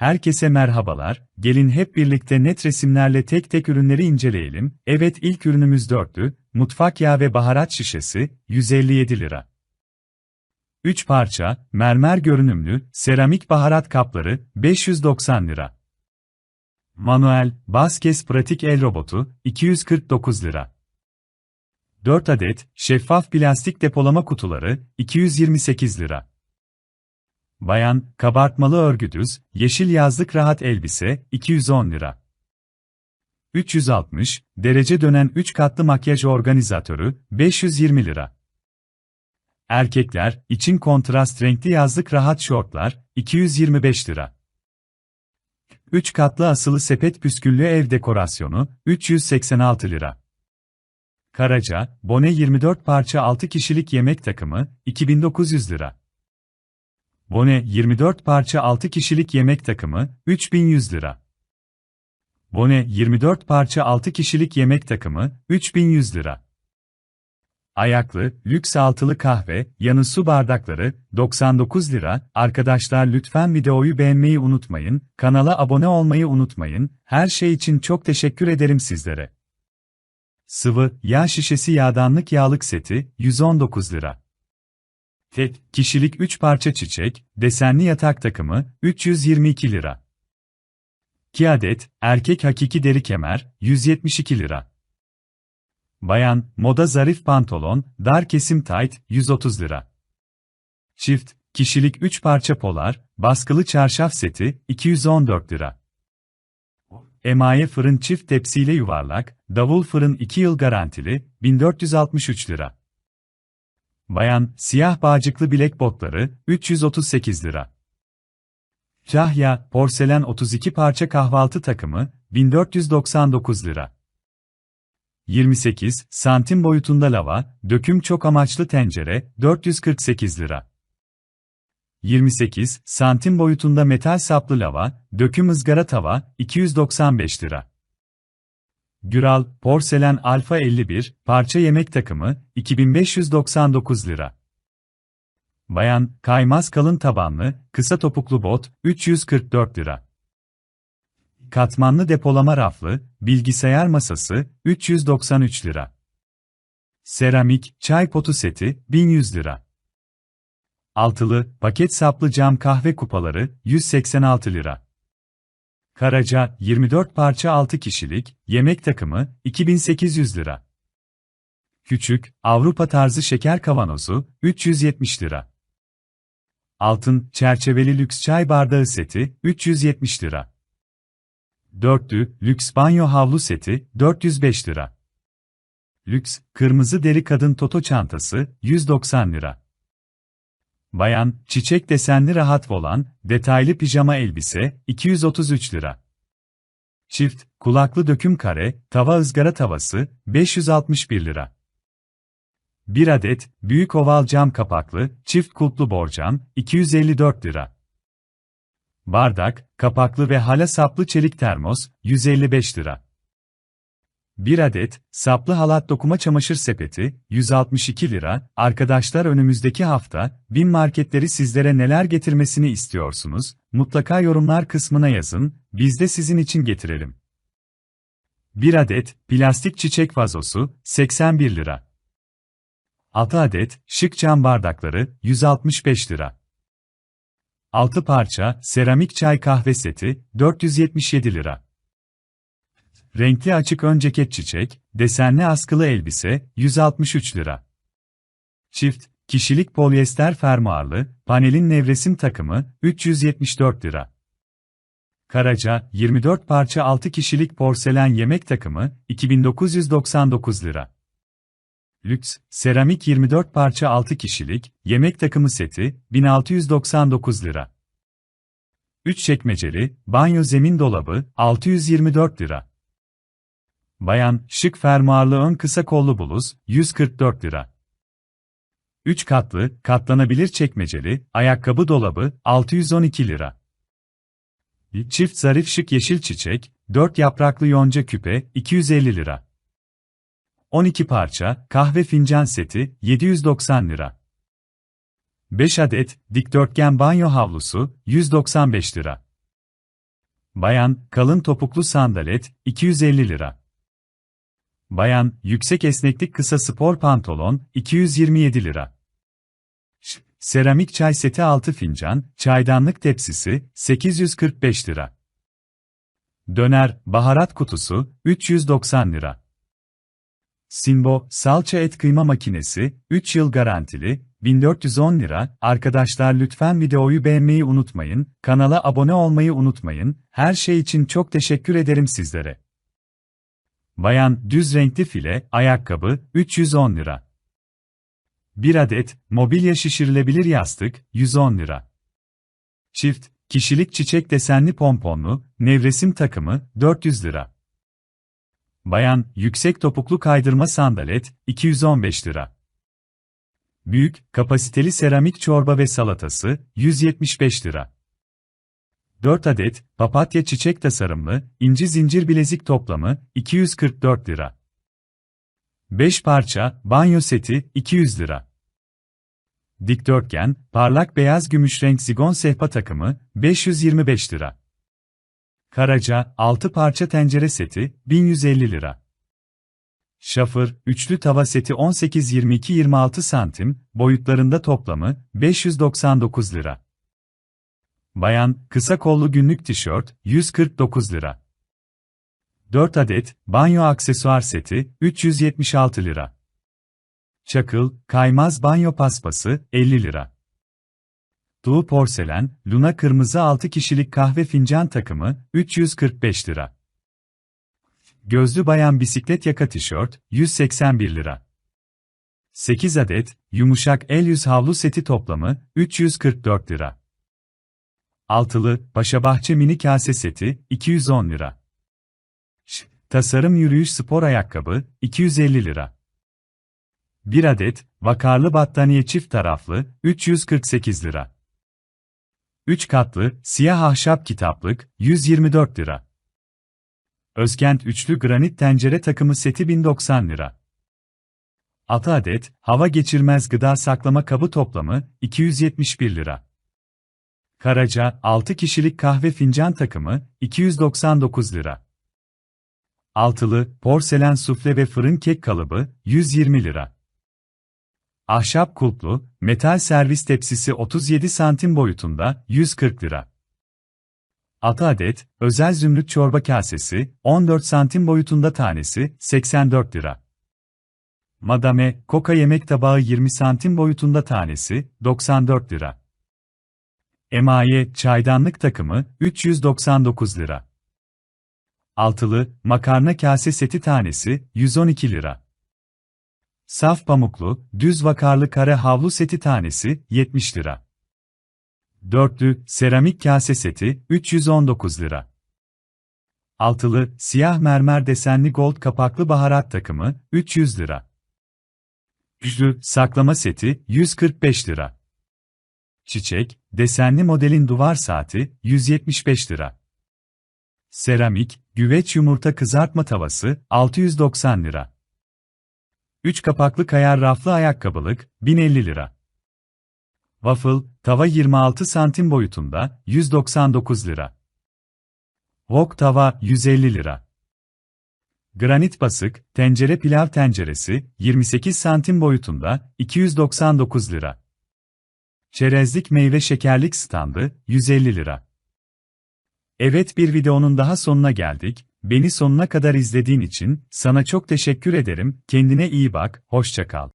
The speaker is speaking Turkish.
Herkese merhabalar, gelin hep birlikte net resimlerle tek tek ürünleri inceleyelim. Evet ilk ürünümüz dörtlü, mutfak yağı ve baharat şişesi, 157 lira. 3 parça, mermer görünümlü, seramik baharat kapları, 590 lira. Manuel, Baskes pratik el robotu, 249 lira. 4 adet, şeffaf plastik depolama kutuları, 228 lira. Bayan, kabartmalı örgü düz, yeşil yazlık rahat elbise, 210 lira. 360, derece dönen 3 katlı makyaj organizatörü, 520 lira. Erkekler, için kontrast renkli yazlık rahat şortlar, 225 lira. 3 katlı asılı sepet püsküllü ev dekorasyonu, 386 lira. Karaca, Bone 24 parça 6 kişilik yemek takımı, 2900 lira. Bone 24 parça 6 kişilik yemek takımı, 3100 lira. Bone 24 parça 6 kişilik yemek takımı, 3100 lira. Ayaklı, lüks altılı kahve, yanı su bardakları, 99 lira. Arkadaşlar lütfen videoyu beğenmeyi unutmayın, kanala abone olmayı unutmayın, her şey için çok teşekkür ederim sizlere. Sıvı, yağ şişesi yağdanlık yağlık seti, 119 lira. Tek, kişilik 3 parça çiçek, desenli yatak takımı, 322 lira. 2 adet, erkek hakiki deri kemer, 172 lira. Bayan, moda zarif pantolon, dar kesim tight, 130 lira. Çift, kişilik 3 parça polar, baskılı çarşaf seti, 214 lira. Emaye fırın çift tepsiyle yuvarlak, davul fırın 2 yıl garantili, 1463 lira. Bayan, siyah bağcıklı bilek botları, 338 lira. Cahya, porselen 32 parça kahvaltı takımı, 1499 lira. 28 santim boyutunda lava, döküm çok amaçlı tencere, 448 lira. 28 santim boyutunda metal saplı lava, döküm ızgara tava, 295 lira. Güral, porselen alfa 51, parça yemek takımı, 2599 lira. Bayan, kaymaz kalın tabanlı, kısa topuklu bot, 344 lira. Katmanlı depolama raflı, bilgisayar masası, 393 lira. Seramik, çay potu seti, 1100 lira. Altılı, paket saplı cam kahve kupaları, 186 lira. Karaca, 24 parça 6 kişilik, yemek takımı, 2800 lira. Küçük, Avrupa tarzı şeker kavanozu, 370 lira. Altın, çerçeveli lüks çay bardağı seti, 370 lira. Dörtlü, lüks banyo havlu seti, 405 lira. Lüks, kırmızı deri kadın toto çantası, 190 lira. Bayan, çiçek desenli rahat volan, detaylı pijama elbise, 233 lira. Çift, kulaklı döküm kare, tava ızgara tavası, 561 lira. 1 adet, büyük oval cam kapaklı, çift kulplu borcam, 254 lira. Bardak, kapaklı ve hala saplı çelik termos, 155 lira. 1 adet, saplı halat dokuma çamaşır sepeti, 162 lira. Arkadaşlar önümüzdeki hafta, bin marketleri sizlere neler getirmesini istiyorsunuz? Mutlaka yorumlar kısmına yazın, biz de sizin için getirelim. 1 adet, plastik çiçek vazosu, 81 lira. 6 adet, şık cam bardakları, 165 lira. 6 parça, seramik çay kahve seti, 477 lira. Renkli açık ön ceket çiçek, desenli askılı elbise, 163 lira. Çift, kişilik polyester fermuarlı, panelin nevresim takımı, 374 lira. Karaca, 24 parça 6 kişilik porselen yemek takımı, 2999 lira. Lüks, seramik 24 parça 6 kişilik, yemek takımı seti, 1699 lira. 3 çekmeceli, banyo zemin dolabı, 624 lira. Bayan, şık fermuarlı ön kısa kollu bluz, 144 lira. 3 katlı, katlanabilir çekmeceli, ayakkabı dolabı, 612 lira. Çift zarif şık yeşil çiçek, 4 yapraklı yonca küpe, 250 lira. 12 parça, kahve fincan seti, 790 lira. 5 adet, dikdörtgen banyo havlusu, 195 lira. Bayan, kalın topuklu sandalet, 250 lira. Bayan, yüksek esneklik kısa spor pantolon, 227 lira. Seramik çay seti 6 fincan, çaydanlık tepsisi, 845 lira. Döner, baharat kutusu, 390 lira. Sinbo, salça et kıyma makinesi, 3 yıl garantili, 1410 lira. Arkadaşlar lütfen videoyu beğenmeyi unutmayın, kanala abone olmayı unutmayın, her şey için çok teşekkür ederim sizlere. Bayan, düz renkli file, ayakkabı, 310 lira. 1 adet, mobilya şişirilebilir yastık, 110 lira. Çift, kişilik çiçek desenli pomponlu, nevresim takımı, 400 lira. Bayan, yüksek topuklu kaydırma sandalet, 215 lira. Büyük, kapasiteli seramik çorba ve salatası, 175 lira. 4 adet, papatya çiçek tasarımlı, inci zincir bilezik toplamı, 244 lira. 5 parça, banyo seti, 200 lira. Dikdörtgen, parlak beyaz gümüş renk zigon sehpa takımı, 525 lira. Karaca, 6 parça tencere seti, 1150 lira. Şafır, üçlü tava seti 18-22-26 santim, boyutlarında toplamı, 599 lira. Bayan, kısa kollu günlük tişört, 149 lira. 4 adet, banyo aksesuar seti, 376 lira. Çakıl, kaymaz banyo paspası, 50 lira. Doğu porselen, Luna kırmızı 6 kişilik kahve fincan takımı, 345 lira. Gözlü bayan bisiklet yaka tişört, 181 lira. 8 adet, yumuşak el yüz havlu seti toplamı, 344 lira. Altılı, Paşabahçe mini kase seti, 210 lira. Ş, tasarım yürüyüş spor ayakkabı, 250 lira. 1 adet, vakarlı battaniye çift taraflı, 348 lira. 3 katlı, siyah ahşap kitaplık, 124 lira. Özkent üçlü granit tencere takımı seti 1090 lira. 6 adet, hava geçirmez gıda saklama kabı toplamı, 271 lira. Karaca, 6 kişilik kahve fincan takımı, 299 lira. Altılı, porselen sufle ve fırın kek kalıbı, 120 lira. Ahşap kulplu, metal servis tepsisi 37 santim boyutunda, 140 lira. 6 adet, özel zümrüt çorba kasesi, 14 santim boyutunda tanesi, 84 lira. Madame, koka yemek tabağı 20 santim boyutunda tanesi, 94 lira. Emaye, çaydanlık takımı, 399 lira. Altılı, makarna kase seti tanesi, 112 lira. Saf pamuklu, düz vakarlı kare havlu seti tanesi, 70 lira. Dörtlü, seramik kase seti, 319 lira. Altılı, siyah mermer desenli gold kapaklı baharat takımı, 300 lira. Üçlü, saklama seti, 145 lira. Çiçek, desenli modelin duvar saati, 175 lira. Seramik, güveç yumurta kızartma tavası, 690 lira. 3 kapaklı kayar raflı ayakkabılık, 1050 lira. Waffle, tava 26 santim boyutunda, 199 lira. Wok tava, 150 lira. Granit basık, tencere pilav tenceresi, 28 santim boyutunda, 299 lira. Çerezlik meyve şekerlik standı, 150 lira. Evet bir videonun daha sonuna geldik. Beni sonuna kadar izlediğin için sana çok teşekkür ederim. Kendine iyi bak, hoşça kal.